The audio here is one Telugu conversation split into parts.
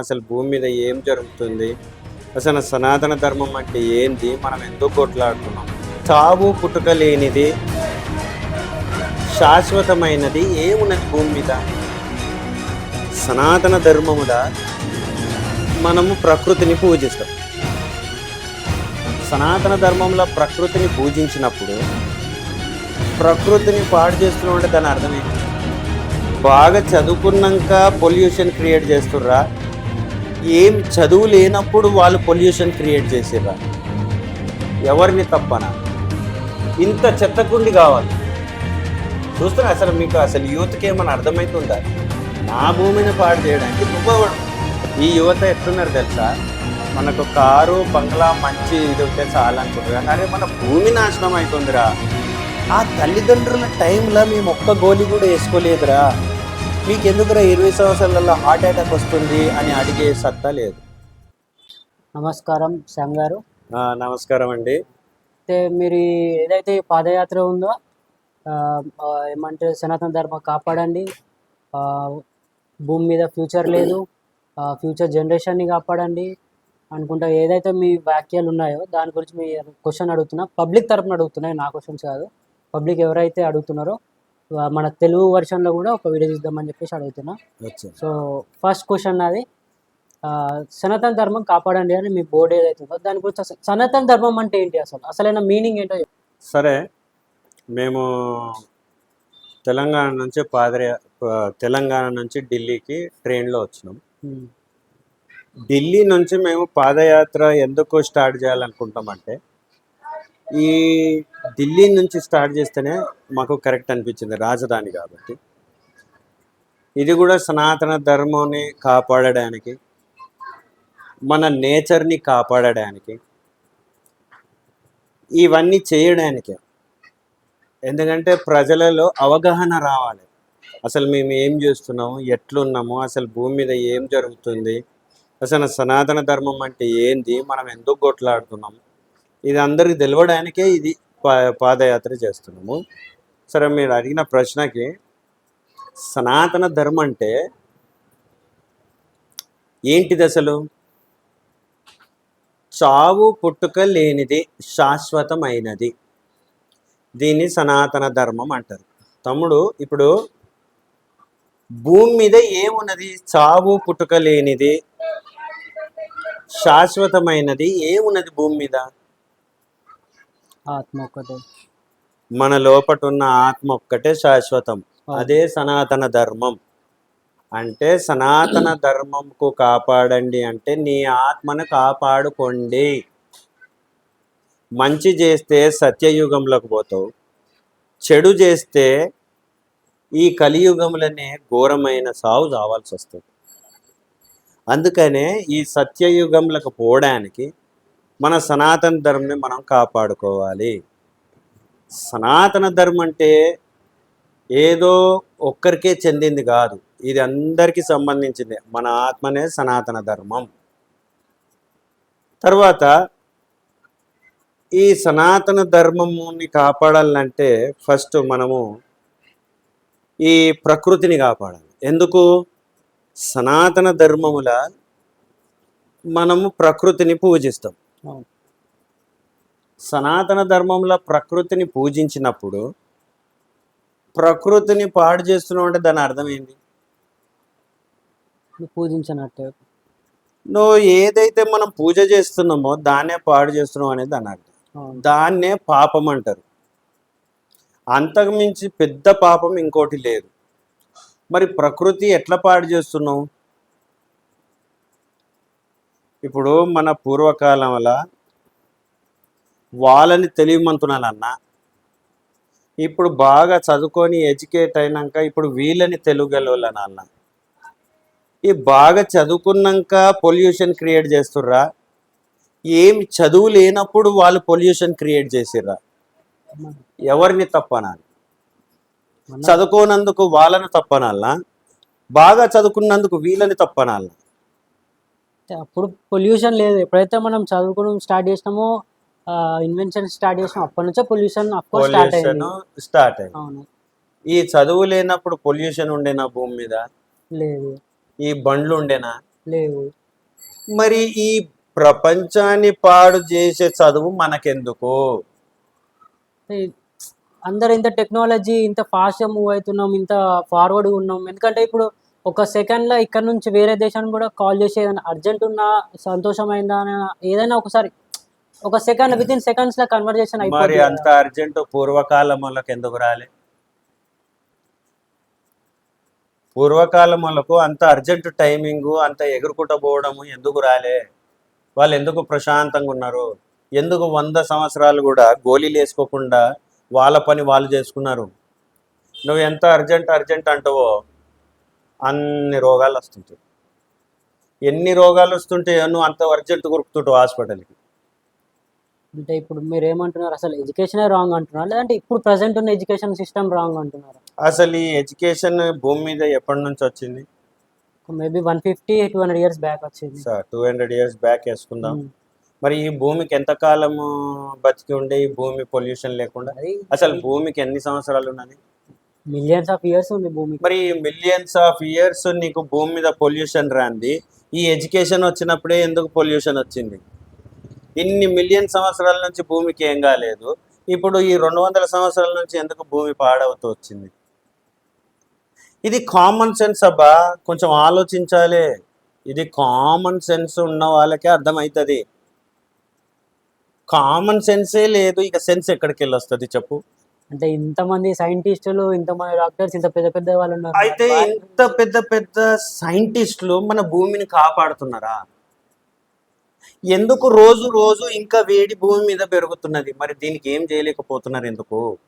అసలు భూమి మీద ఏం జరుగుతుంది? అసలు సనాతన ధర్మం అంటే ఏంది? మనం ఎందుకు కొట్లాడుతున్నాం? చావు పుట్టుక లేనిది శాశ్వతమైనది ఏమున్నది భూమి మీద? సనాతన ధర్మముగా మనము ప్రకృతిని పూజిస్తాం. సనాతన ధర్మంలో ప్రకృతిని పూజించినప్పుడు ప్రకృతిని పాడు చేస్తున్న అంటే దాని అర్థం ఏంటి? బాగా చదువుకున్నాక పొల్యూషన్ క్రియేట్ చేస్తుర్రా? ఏం చదువు లేనప్పుడు వాళ్ళు పొల్యూషన్ క్రియేట్ చేసిర్రా. ఎవరిని తప్పన? ఇంత చెత్తకుండి కావాలి. చూస్తున్నా అసలు మీకు అసలు యూత్కి ఏమైనా అర్థమవుతుందా నా భూమిని పాడు చేయడానికి నువ్వెవడు? ఈ యువత ఎట్లున్నారు తెలుసా? మనకు కారు బంగ్లా మంచి ఇది ఉంటే చాలా అనుకుంటున్నారు అరే మన భూమి నాశనం అవుతుందిరా ఆ తల్లిదండ్రుల టైంలో మేము ఒక్క గోలి కూడా వేసుకోలేదురా. మీకు ఎందుకురా ఇరవై సంవత్సరాలలో హార్ట్ అటాక్ వస్తుంది అని అడిగే సత్తా లేదు. నమస్కారం శ్యామ్ గారు. నమస్కారం అండి. అయితే మీరు ఏదైతే పాదయాత్ర ఉందో ఏమంటే సనాతన ధర్మం కాపాడండి. భూమి మీద ఫ్యూచర్ లేదు. ఫ్యూచర్ జనరేషన్ని కాపాడండి అనుకుంటా ఏదైతే మీ వ్యాఖ్యలు ఉన్నాయో దాని గురించి మీ క్వశ్చన్ అడుగుతున్నా. పబ్లిక్ తరపున అడుగుతున్నాయి నా క్వశ్చన్స్ కాదు. పబ్లిక్ ఎవరైతే అడుగుతున్నారో మన తెలుగు వర్షన్లో కూడా ఒక వీడియో చూద్దామని చెప్పేసి అడుగుతున్నా. సో ఫస్ట్ క్వశ్చన్ నాది. ఆ, సనాతన ధర్మం కాపాడండి అని మీ బోర్డు ఏదైతే ఉందో దాని గురించి అసలు సనాతన ధర్మం అంటే ఏంటి అసలు? అసలైన మీనింగ్ ఏంటో. సరే మేము తెలంగాణ నుంచి పాదరే తెలంగాణ నుంచి ఢిల్లీకి ట్రైన్లో వచ్చినాం. ఢిల్లీ నుంచి మేము పాదయాత్ర ఎందుకు స్టార్ట్ చేయాలనుకుంటామంటే ఈ ఢిల్లీ నుంచి స్టార్ట్ చేస్తేనే మాకు కరెక్ట్ అనిపించింది రాజధాని కాబట్టి. ఇది కూడా సనాతన ధర్మాన్ని కాపాడడానికి మన నేచర్ని కాపాడడానికి ఇవన్నీ చేయడానికి. ఎందుకంటే ప్రజలలో అవగాహన రావాలి. అసలు మేము ఏం చేస్తున్నాము ఎట్లున్నాము అసలు భూమి మీద ఏం జరుగుతుంది అసలు సనాతన ధర్మం అంటే ఏంది మనం ఎందుకు కొట్లాడుతున్నాము ఇది అందరికి తెలవడానికే ఇది పా పాదయాత్ర చేస్తున్నాము. సరే మీరు అడిగిన ప్రశ్నకి సనాతన ధర్మం అంటే ఏంటిది అసలు? చావు పుట్టుక లేనిది శాశ్వతమైనది. దీన్ని సనాతన ధర్మం అంటారు. తమ్ముడు ఇప్పుడు భూమి మీద ఏమున్నది? చావు పుట్టుక లేనిది శాశ్వతమైనది ఏమున్నది భూమి మీద? ఆత్మ ఒక్కటే మన లోపట ఉన్న ఆత్మ ఒక్కటే శాశ్వతం అదే సనాతన ధర్మం. అంటే సనాతన ధర్మంకు కాపాడండి అంటే నీ ఆత్మను కాపాడుకోండి. మంచి చేస్తే సత్యయుగంలోకి పోతావు. చెడు చేస్తే ఈ కలియుగంలోనే ఘోరమైన సావు చావాల్సి వస్తుంది అందుకనే ఈ సత్యయుగంలోకి పోవడానికి మన సనాతన ధర్మంని మనం కాపాడుకోవాలి. సనాతన ధర్మం అంటే ఏదో ఒక్కరికే చెందింది కాదు. ఇది అందరికీ సంబంధించింది. మన ఆత్మనే సనాతన ధర్మం. తర్వాత ఈ సనాతన ధర్మముని కాపాడాలంటే ఫస్ట్ మనము ఈ ప్రకృతిని కాపాడాలి. ఎందుకు? సనాతన ధర్మముల మనము ప్రకృతిని పూజిస్తాం. సనాతన ధర్మంలో ప్రకృతిని పూజించినప్పుడు ప్రకృతిని పాడు చేస్తున్నావు అంటే దాని అర్థం ఏంటి పూజించినట్టే. నువ్వు ఏదైతే మనం పూజ చేస్తున్నామో దాన్నే పాడు చేస్తున్నావు అనేది దాని అర్థం. దాన్నే పాపం అంటారు. అంతకుమించి పెద్ద పాపం ఇంకోటి లేదు. మరి ప్రకృతి ఎట్లా పాడు చేస్తున్నావు? ఇప్పుడు మన పూర్వకాలం వల్ల వాళ్ళని తెలియమంటున్నానన్నా. ఇప్పుడు బాగా చదువుకొని ఎడ్యుకేట్ అయినాక ఇప్పుడు వీళ్ళని తెలుగలవాలని అన్న ఈ బాగా చదువుకున్నాక పొల్యూషన్ క్రియేట్ చేస్తుర్రా? ఏం చదువు లేనప్పుడు వాళ్ళు పొల్యూషన్ క్రియేట్ చేసిర్రా? ఎవరిని తప్పనాలి చదువుకోనందుకు వాళ్ళని తప్పనాలా బాగా చదువుకున్నందుకు వీళ్ళని తప్పనాలా అప్పుడు పొల్యూషన్ లేదు. ఎప్పుడైతే మనం చదువుకోవడం స్టార్ట్ చేసినామో ఇన్వెన్షన్ స్టార్ట్ చేసినాం అప్పటి నుంచే పొల్యూషన్ స్టార్ట్ అయింది. స్టార్ట్ అయింది. అవును. ఈ చదువు లేనప్పుడు పొల్యూషన్ ఉండేనా భూమి మీద? లేదు. ఈ బండ్లు ఉండేనా లేవు. మరి ఈ ప్రపంచాన్ని పాడు చేసే చదువు మనకెందుకు? అందరు ఇంత టెక్నాలజీ ఇంత ఫాస్ట్ మూవ్ అవుతున్నాం ఇంత ఫార్వర్డ్ ఉన్నాం. ఎందుకంటే ఇప్పుడు ఒక సెకండ్లో ఇక్కడ నుంచి వేరే దేశానికి కూడా కాల్ చేసి ఏదైనా అర్జెంట్ ఉన్నా సంతోషమైందా ఏదైనా ఒకసారి ఒక సెకండ్ విత్ ఇన్ సెకండ్స్లో కన్వర్జేషన్ మరి అయిపోతుంది అంత అర్జెంట్ పూర్వకాలం వాళ్ళకి ఎందుకు రాలే? పూర్వకాలం వాళ్ళకు అంత అర్జెంట్ టైమింగ్ అంత ఎగురుకుంటూ పోవడము ఎందుకు రాలే? వాళ్ళు ఎందుకు ప్రశాంతంగా ఉన్నారు? ఎందుకు వంద సంవత్సరాలు కూడా గోళీలు వేసుకోకుండా వాళ్ళ పని వాళ్ళు చేసుకున్నారు? నువ్వు ఎంత అర్జెంట్ అర్జెంట్ అంటావో అన్ని రోగాలు వస్తుంటాయి. ఎన్ని రోగాలు వస్తుంటే నువ్వు అంత అర్జెంట్ కొరుకుతుంటావు హాస్పిటల్కి? అంటే ఇప్పుడు మీరు ఏమంటున్నారు అసలు ఎడ్యుకేషనే రాంగ్ అంటున్నారు? లేదంటే ఇప్పుడు ప్రజెంట్ ఉన్న ఎడ్యుకేషన్ సిస్టమ్ రాంగ్ అంటున్నారు? అసలు ఈ ఎడ్యుకేషన్ భూమి మీద ఎప్పటి నుంచి వచ్చింది? Maybe one fifty two hundred years back వచ్చింది. టూ హండ్రెడ్ ఇయర్స్ బ్యాక్ వేసుకుందాం. మరి ఈ భూమికి ఎంత కాలము బతికి ఉండే ఈ భూమి పొల్యూషన్ లేకుండా? అసలు భూమికి ఎన్ని సంవత్సరాలు ఉన్నది? మిలియన్స్ ఆఫ్ ఇయర్స్ ఉంది భూమి మరి మిలియన్స్ ఆఫ్ ఇయర్స్ నీకు భూమి మీద పొల్యూషన్ రాంది. ఈ ఎడ్యుకేషన్ వచ్చినప్పుడే ఎందుకు పొల్యూషన్ వచ్చింది? ఇన్ని మిలియన్ సంవత్సరాల నుంచి భూమికి ఏం కాలేదు. ఇప్పుడు ఈ రెండు వందల సంవత్సరాల నుంచి ఎందుకు భూమి పాడవుతూ వచ్చింది? ఇది కామన్ సెన్స్ అబ్బా. కొంచెం ఆలోచించాలి. ఇది కామన్ సెన్స్ ఉన్న వాళ్ళకే అర్థమవుతుంది. కామన్ సెన్సే లేదు. ఇక సెన్స్ ఎక్కడికి వెళ్ళి వస్తుంది చెప్పు. అంటే ఇంతమంది సైంటిస్టులు ఇంతమంది డాక్టర్స్ ఇంత పెద్ద పెద్ద వాళ్ళు ఉన్నారు. అయితే ఇంత పెద్ద పెద్ద సైంటిస్టులు మన భూమిని కాపాడుతున్నారా? ఎందుకు రోజు రోజు ఇంకా వేడి భూమి మీద పెరుగుతున్నది? మరి దీనికి ఏం చేయలేకపోతున్నారు ఎందుకు?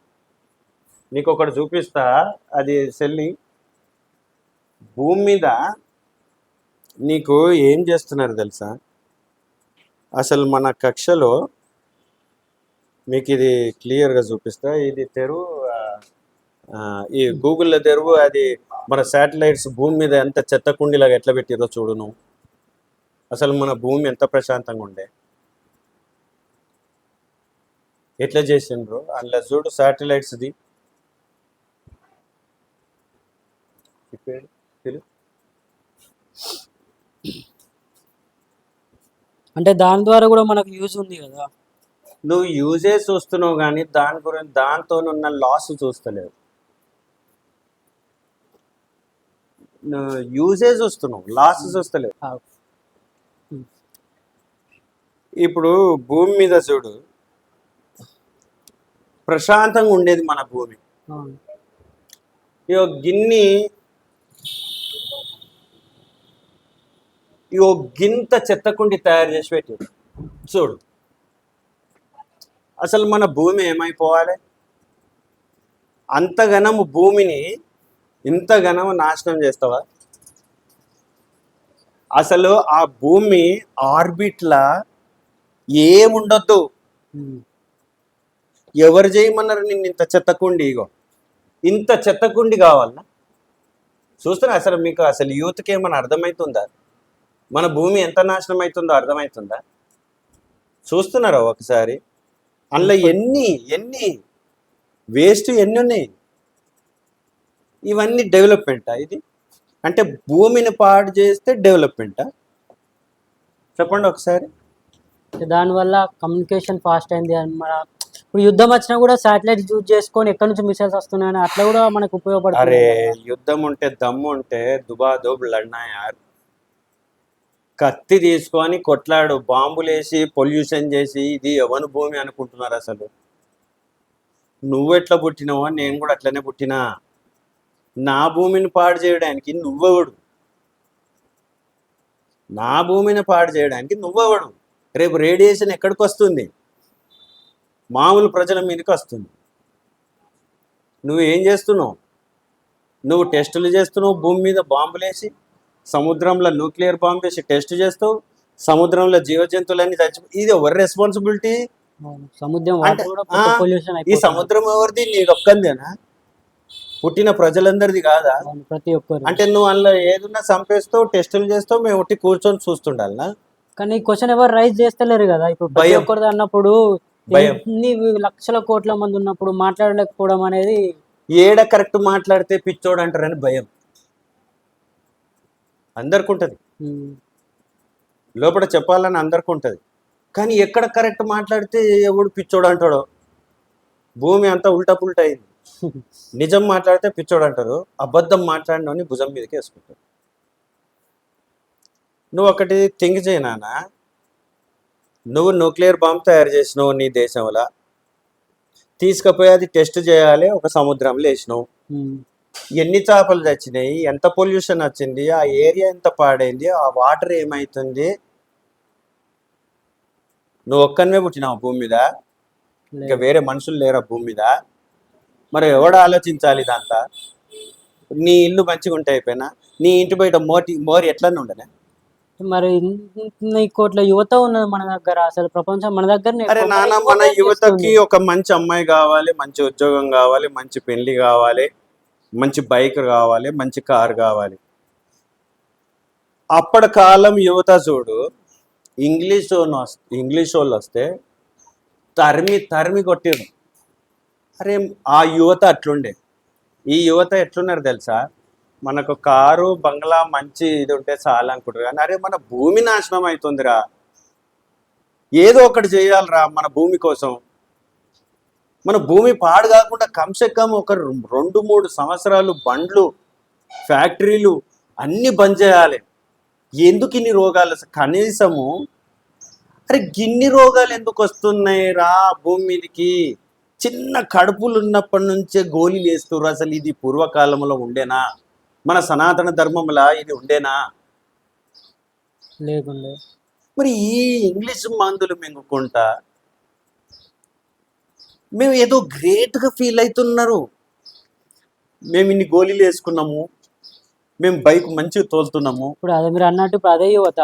నీకు ఒకటి చూపిస్తా. అది సెల్లి. భూమి మీద నీకు ఏం చేస్తున్నారు తెలుసా? అసలు మన కక్షలో మీకు ఇది క్లియర్గా చూపిస్తా. ఇది తెరువు ఈ గూగుల్లో తెరువు అది మన శాటిలైట్స్ భూమి మీద ఎంత చెత్త కుండీలాగా ఎట్లా పెట్టిరో చూడు నువ్వు. అసలు మన భూమి ఎంత ప్రశాంతంగా ఉండే. ఎట్లా చేసిండ్రు అందులో చూడు శాటిలైట్స్ది అంటే దాని ద్వారా కూడా మనకు యూజ్ ఉంది కదా. నువ్వు యూజే చూస్తున్నావు కానీ దాని గురించి దాంతో ఉన్న లాస్ చూస్తలేవు యూజే చూస్తున్నావు లాస్ చూస్తలేవు. ఇప్పుడు భూమి మీద చూడు. ప్రశాంతంగా ఉండేది మన భూమి. ఇగో గిన్ని ఇగో గింత చెత్తకుండి తయారు చేసి పెట్టి చూడు. అసలు మన భూమి ఏమైపోవాలి? అంతగనము భూమిని ఇంతగనము నాశనం చేస్తావా? అసలు ఆ భూమి ఆర్బిట్లా ఏముండొద్దు? ఎవరు చేయమన్నారు నిన్ను ఇంత చెత్తకుండి ఇగో ఇంత చెత్తకుండి కావాలన్నా చూస్తున్నా అసలు మీకు అసలు యూత్కి ఏమైనా అర్థమవుతుందా మన భూమి ఎంత నాశనం అవుతుందో అర్థమవుతుందా చూస్తున్నారా ఒకసారి? అందులో ఎన్ని ఎన్ని వేస్ట్ ఎన్ని ఉన్నాయి? ఇవన్నీ డెవలప్మెంటా ఇది? అంటే భూమిని పాడు చేస్తే డెవలప్మెంటా? చెప్పండి ఒకసారి. దానివల్ల కమ్యూనికేషన్ ఫాస్ట్ అయింది మన ఇప్పుడు యుద్ధం వచ్చినా కూడా శాటిలైట్ యూజ్ చేసుకొని ఎక్కడి నుంచి మిసైల్స్ వస్తున్నాయని అట్లా కూడా మనకు ఉపయోగపడుతుంది. అరే యుద్ధం ఉంటే దమ్ము ఉంటే దుబా దోబ్ లడ్నా యార్ కత్తి తీసుకొని కొట్లాడు బాంబులేసి పొల్యూషన్ చేసి ఇది ఎవరి భూమి అనుకుంటున్నారు అసలు? నువ్వు ఎట్లా పుట్టినావో నేను కూడా అట్లనే పుట్టినా. నా భూమిని పాడు చేయడానికి నువ్వెవడు? నా భూమిని పాడు చేయడానికి నువ్వెవడు? రేపు రేడియేషన్ ఎక్కడికి వస్తుంది? మామూలు ప్రజల మీదకి వస్తుంది. నువ్వు ఏం చేస్తున్నావు? నువ్వు టెస్టులు చేస్తున్నావు భూమి మీద బాంబులేసి? సముద్రంలో న్యూక్లియర్ బాంబు వేసి టెస్ట్ చేస్తావు సముద్రంలో జీవజంతువులన్నీ చచ్చి ఇది ఎవరి రెస్పాన్సిబిలిటీ. సముద్రం ఈ సముద్రం ఎవరిది? నీది ఒక్కందేనా? పుట్టిన ప్రజలందరిది కాదా? ప్రతి ఒక్కరు. అంటే నువ్వు అందులో ఏదున్నా చంపేస్తావు టెస్టులు చేస్తావు మేము ఒట్టి కూర్చొని చూస్తుండాలనా? కానీ క్వశ్చన్ ఎవరు రైజ్ చేస్తలేరు కదా? ఇప్పుడు ప్రతి భయం. ఒక్కరిది అన్నప్పుడు లక్షల కోట్ల మంది ఉన్నప్పుడు మాట్లాడలేకపోవడం అనేది ఏడ కరెక్ట్ మాట్లాడితే పిచ్చోడు అంటారని భయం. అందరికి ఉంటుంది లోపల చెప్పాలని అందరికి ఉంటుంది కానీ ఎక్కడ కరెక్ట్ మాట్లాడితే ఎవడు పిచ్చోడు అంటాడో భూమి అంతా ఉల్టా పుల్టా అయింది నిజం మాట్లాడితే పిచ్చోడు అంటారు అబద్ధం మాట్లాడినోని భుజం మీదకి వేసుకుంటారు. నువ్వు ఒకటి థింక్ చేయి నాన్న. నువ్వు న్యూక్లియర్ బాంబ్ తయారు చేసినావు నీ దేశంలో. తీసుకుపోయి అది టెస్ట్ చేయాలి ఒక సముద్రంలో వేసినావు. ఎన్ని చేపలు చచ్చినాయి ఎంత పొల్యూషన్ వచ్చింది ఆ ఏరియా ఎంత పాడైంది ఆ వాటర్ ఏమైతుంది నువ్వు ఒక్కనివే పుట్టినావు భూమి మీద ఇంకా. వేరే మనుషులు లేరా భూమి మీద మరి ఎవడు ఆలోచించాలి ఇదంతా నీ ఇల్లు మంచిగా ఉంటే అయిపోయినా నీ ఇంటి బయట మోటి మోరి ఎట్లనే ఉండనే మరి ఇన్ని కోట్ల యువత ఉన్నది మన దగ్గర అసలు ప్రపంచం మన దగ్గరనే అరే. నాన్న మన యువత యువతకి. ఒక మంచి అమ్మాయి కావాలి మంచి ఉద్యోగం కావాలి మంచి పెళ్ళి కావాలి మంచి బైక్ కావాలి మంచి కార్ కావాలి. అప్పటి కాలం యువత చూడు ఇంగ్లీష్ వాళ్ళు ఇంగ్లీష్ వాళ్ళు వస్తే తరిమి తరిమి కొట్టారు. అరే ఆ యువత అట్లుండే. ఈ యువత ఎట్లున్నారు తెలుసా? మనకు కారు బంగ్లా మంచి ఇది ఉంటే చాలా అనుకుంటారు కానీ అరే మన భూమి నాశనం అవుతుందిరా. ఏదో ఒకటి చేయాలరా మన భూమి కోసం. మన భూమి పాడు కాకుండా కమ్సే కమ్ ఒక రెండు మూడు సంవత్సరాలు బండ్లు ఫ్యాక్టరీలు అన్ని బంద్ చేయాలి. ఎందుకు ఇన్ని రోగాలు? కనీసము అరే గిన్ని రోగాలు ఎందుకు వస్తున్నాయి రా భూమి మీదకి? చిన్న కడుపులు ఉన్నప్పటి నుంచే గోళీలు వేస్తున్నారు అసలు ఇది పూర్వకాలంలో ఉండేనా? మన సనాతన ధర్మంలా ఇది ఉండేనా? లేకుండే. మరి ఈ ఇంగ్లీష్ మందులు మింగుకుంటా మేము ఏదో గ్రేట్గా ఫీల్ అవుతున్నారు. మేము ఇన్ని గోళీలు వేసుకున్నాము. మేము బైక్ మంచిగా తోలుతున్నాము. ఇప్పుడు అదే మీరు అన్నట్టు ఇప్పుడు అదే యువత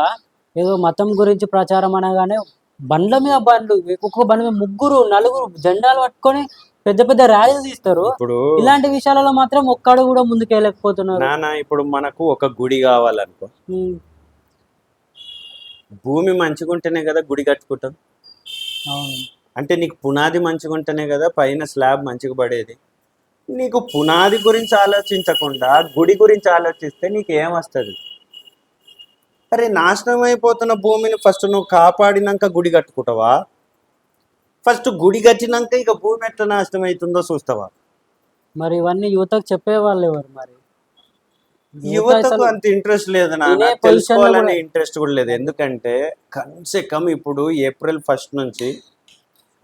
ఏదో మతం గురించి ప్రచారం అనగానే బండ్ల మీద బండ్లు ఒక్కొక్క బండి మీద ముగ్గురు నలుగురు జెండాలు పట్టుకొని పెద్ద పెద్ద ర్యాలీలు తీస్తారు. ఇప్పుడు ఇలాంటి విషయాలలో మాత్రం ఒక్కడు కూడా ముందుకు వెళ్ళకపోతున్నారు నాన్న ఇప్పుడు మనకు ఒక గుడి కావాలనుకో. భూమి మంచిగా ఉంటేనే కదా గుడి కట్టుకుంటాం. అవును. అంటే నీకు పునాది మంచిగా ఉంటేనే కదా పైన స్లాబ్ మంచిగా పడేది. నీకు పునాది గురించి ఆలోచించకుండా గుడి గురించి ఆలోచిస్తే నీకు ఏమొస్తుంది అరే నాశనం అయిపోతున్న భూమిని ఫస్ట్ నువ్వు కాపాడినాక గుడి కట్టుకుంటావా? ఫస్ట్ గుడి కట్టినాక ఇక భూమి ఎట్లా నాశనం అవుతుందో చూస్తావా? మరి ఇవన్నీ యువతకు చెప్పేవాళ్ళు ఎవరు మరి? యువత యువతకు అంత ఇంట్రెస్ట్ లేదు నాన్న. తెలుసుకోవాలనే ఇంట్రెస్ట్ కూడా లేదు. ఎందుకంటే కమ్సే కమ్ ఇప్పుడు ఏప్రిల్ ఫస్ట్ నుంచి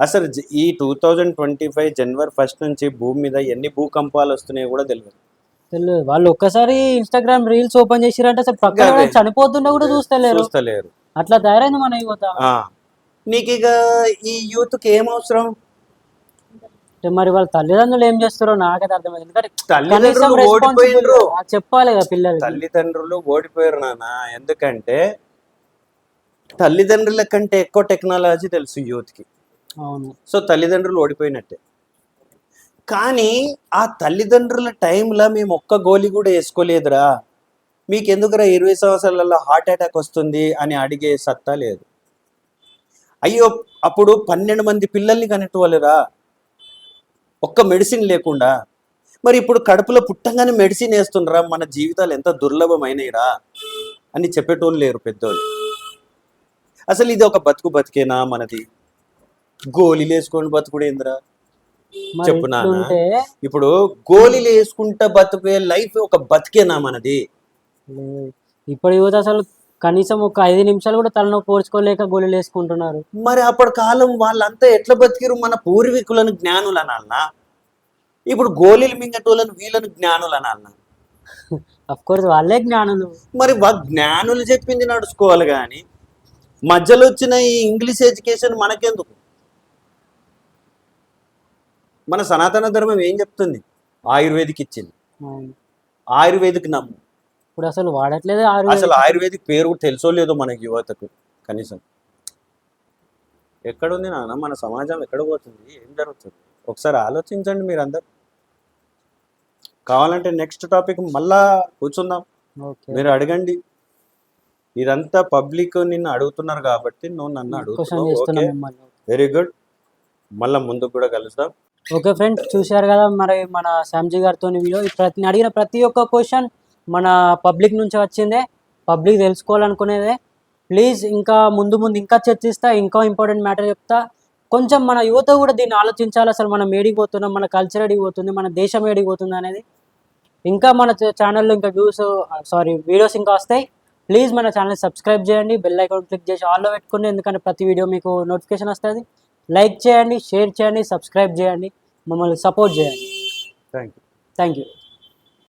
అసలు ఈ టూ థౌజండ్ ట్వంటీ ఫైవ్ జనవరి ఫస్ట్ నుంచి భూమి మీద ఎన్ని భూకంపాలు వస్తున్నాయో కూడా తెలియదు తెలియదు వాళ్ళు ఒక్కసారి ఇన్స్టాగ్రామ్ రీల్స్ ఓపెన్ చేసిరంటే అసలు పక్కన చనిపోతున్నా కూడా చూస్తలేరు. చూస్తలేరు. అట్లా తయారైంది మన యువత. నీకు ఇక ఈ యూత్కి ఏం అవసరం? మరి వాళ్ళ తల్లిదండ్రులు ఏం చేస్తారో నాకైతే అర్థమైంది. ఎందుకంటే తల్లిదండ్రులు ఓడిపోయినరు. చెప్పాలి కదా పిల్లలకి. తల్లిదండ్రులు ఓడిపోయారు నాన్న. ఎందుకంటే తల్లిదండ్రుల కంటే ఎక్కువ టెక్నాలజీ తెలుసు యూత్కి. అవును. సో తల్లిదండ్రులు ఓడిపోయినట్టే. కానీ ఆ తల్లిదండ్రుల టైంలో మేము ఒక్క గోలి కూడా వేసుకోలేదురా. మీకు ఎందుకురా ఇరవై సంవత్సరాలలో హార్ట్ అటాక్ వస్తుంది అని అడిగే సత్తా లేదు. అయ్యో అప్పుడు పన్నెండు మంది పిల్లల్ని కనెట్టువాలేరా ఒక్క మెడిసిన్ లేకుండా. మరి ఇప్పుడు కడుపులో పుట్టంగానే మెడిసిన్ వేస్తుండ్రా? మన జీవితాలు ఎంత దుర్లభమైనయిరా? అని చెప్పేటోళ్ళు లేరు పెద్దోళ్ళు. అసలు ఇది ఒక బతుకు బతికేనా మనది? గోళీలు వేసుకొని బతుకుడేంద్రా చెప్పు నాన్న. ఇప్పుడు గోళీలు వేసుకుంటా బతికే లైఫ్ ఒక బతికేనా మనది. ఇప్పుడు యువత అసలు కనీసం ఒక ఐదు నిమిషాలు కూడా తలనొప్పి పోడ్చుకోలేక గోళీలు వేసుకుంటున్నారు మరి అప్పటి కాలం వాళ్ళంతా ఎట్లా బతికిరు మన పూర్వీకులను జ్ఞానులు అనాలనా ఇప్పుడు గోళీలు మింగటోళ్ళని వీళ్ళని జ్ఞానులు అనాలనా అఫ్ కోర్స్ వాళ్ళే జ్ఞానులు. మరి వా జ్ఞానులు చెప్పింది నడుచుకోవాలి కానీ మధ్యలో వచ్చిన ఈ ఇంగ్లీష్ ఎడ్యుకేషన్ మనకెందుకు? మన సనాతన ధర్మం ఏం చెప్తుంది? ఆయుర్వేదిక్ ఇచ్చింది. ఆయుర్వేదిక్ నమ్ము. ఇప్పుడు అసలు వాడట్లేదు అసలు ఆయుర్వేదిక్ పేరు కూడా తెలుసో లేదో మనకి యువతకు కనీసం. ఎక్కడుంది నాన్న? మన సమాజం ఎక్కడ పోతుంది? ఏం జరుగుతుంది? ఒకసారి ఆలోచించండి మీరందరు. కావాలంటే నెక్స్ట్ టాపిక్ మళ్ళా కూర్చుందాం. మీరు అడగండి. ఇదంతా పబ్లిక్ నిన్ను అడుగుతున్నారు కాబట్టి నువ్వు నన్ను అడుగుతున్నావు. Very good. మళ్ళీ ముందుకు కూడా కలుద్దాం. ఓకే ఫ్రెండ్స్ చూశారు కదా మరి మన శామ్జీ గారితో వీడియో ప్రతి అడిగిన ప్రతి ఒక్క క్వశ్చన్ మన పబ్లిక్ నుంచి వచ్చిందే. పబ్లిక్ తెలుసుకోవాలనుకునేదే. ప్లీజ్ ఇంకా ముందు ముందు ఇంకా చర్చిస్తా ఇంకా ఇంపార్టెంట్ మ్యాటర్ చెప్తా. కొంచెం మన యువత కూడా దీన్ని ఆలోచించాలి అసలు మనం ఏడికి పోతున్నాం మన కల్చర్ ఏడికి పోతుంది మన దేశం ఏడికి పోతుంది అనేది. ఇంకా మన ఛానల్లో ఇంకా వ్యూస్ సారీ వీడియోస్ ఇంకా వస్తాయి. ప్లీజ్ మన ఛానల్ సబ్స్క్రైబ్ చేయండి. బెల్ ఐకాన్ క్లిక్ చేసి ఆల్లో పెట్టుకోండి. ఎందుకంటే ప్రతి వీడియో మీకు నోటిఫికేషన్ వస్తుంది. లైక్ చేయండి షేర్ చేయండి సబ్స్క్రైబ్ చేయండి. మమ్మల్ని సపోర్ట్ చేయండి. Thank you thank you